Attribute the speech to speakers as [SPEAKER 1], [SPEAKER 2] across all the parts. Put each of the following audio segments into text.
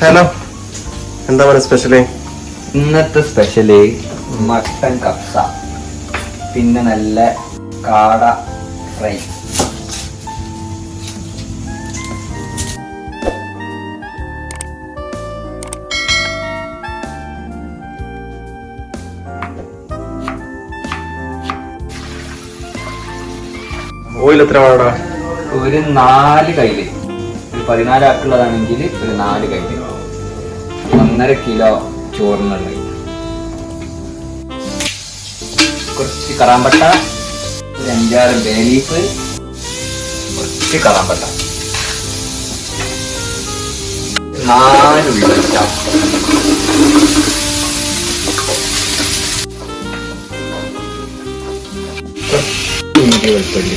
[SPEAKER 1] Hello. എന്താ പറയുക specially
[SPEAKER 2] ഇന്നത്തെ സ്പെഷ്യലി മട്ടൻ കപ്സ പിന്നെ നല്ല കാട ഫ്രൈ.
[SPEAKER 1] ഓയിൽ എത്ര വേണടാ?
[SPEAKER 2] ഒരു നാല് കയ്യിൽ. ഒരു പതിനാല് ആക്കുള്ളതാണെങ്കിൽ ഒരു നാല് കൈ ഒന്നര കിലോ ചോറിനുള്ള കുറച്ച് കറാമ്പട്ട ഒരു അഞ്ചാറ് ബേലീഫ് കുറച്ച് കറാമ്പട്ട. നാല് ഉള്ളിച്ച ഇഞ്ചി വെളുത്തുള്ളി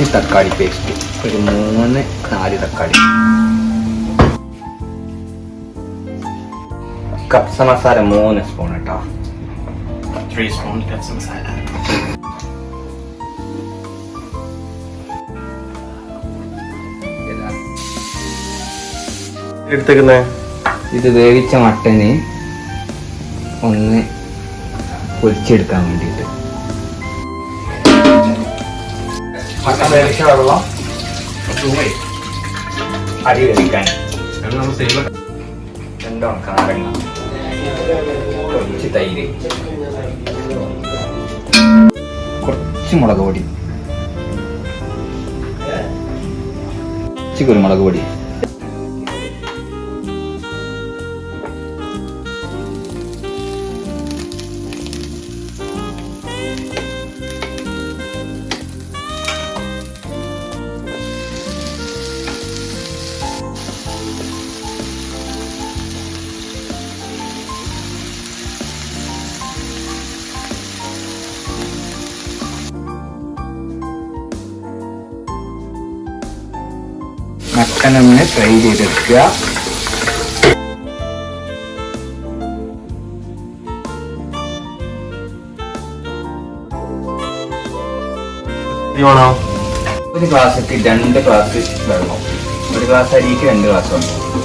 [SPEAKER 2] കുറച്ച് തക്കാളി പേസ്റ്റ് ഒരു മൂന്ന് നാല് തക്കാളി. കപ്സ മസാല മൂന്ന് സ്പൂൺ കേട്ടോ
[SPEAKER 1] ത്രീ സ്പൂൺ കപ്സ മസാല
[SPEAKER 2] ഇത് വേവിച്ച മട്ടന് ഒന്ന് പൊരിച്ചെടുക്കാൻ വേണ്ടിയിട്ട്. മട്ടൻ വേവിച്ച വെള്ളം അരി വേവിക്കാൻ. എന്താണ് നാരങ്ങ കുറച്ച് തൈര്. കുറച്ച് മുളക് പൊടി. കുറച്ച് കുരുമുളക് പൊടി. മട്ടനൊന്ന് ഫ്രൈ ചെയ്തെടുക്കുക.
[SPEAKER 1] വേണോ
[SPEAKER 2] ഒരു ഗ്ലാസ്സിൽ രണ്ട് ഗ്ലാസ് വെള്ളം. ഒരു ഗ്ലാസ് അരിക്ക് രണ്ട് ഗ്ലാസ് വെള്ളം.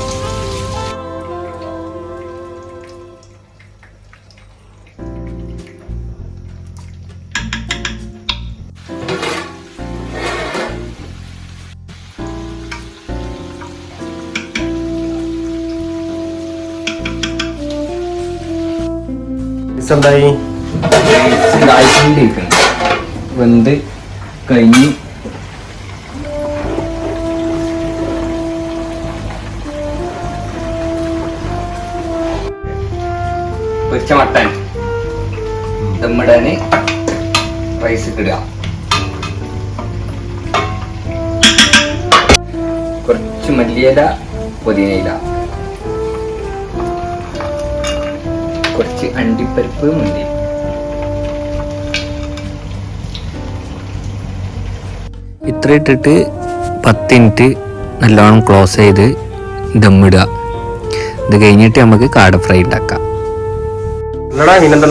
[SPEAKER 1] മിസ് എന്തായി
[SPEAKER 2] വെന്ത് കഴിഞ്ഞ് പൊരിച്ച മട്ടൻ. ദമ്മിടാന് റൈസ് ഇടുക കുറച്ച് മല്ലിയില പുതിനയില. അണ്ടിപ്പരിപ്പ് മുന്തി ഇത്ര ഇട്ടിട്ട് പത്ത് മിനിറ്റ് നല്ലോണം ക്ലോസ് ചെയ്ത് ദമ്മിടുക ഇത് കഴിഞ്ഞിട്ട് നമുക്ക് കാട ഫ്രൈ ഉണ്ടാക്കാം.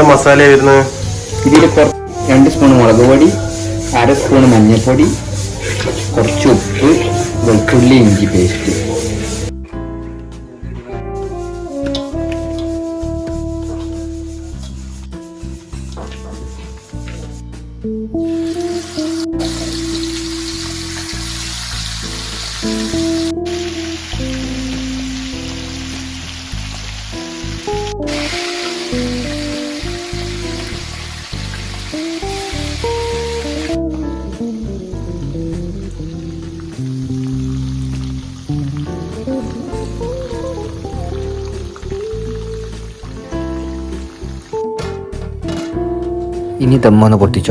[SPEAKER 1] മസാല വരുന്നത്
[SPEAKER 2] ഇതിൽ രണ്ട് സ്പൂൺ മുളക് പൊടി അര സ്പൂൺ മഞ്ഞൾപ്പൊടി കുറച്ച് ഉപ്പ് വെളുത്തുള്ളി ഇഞ്ചി പേസ്റ്റ് Thank ഇനി ദമ്മൊന്ന് പൊട്ടിച്ച്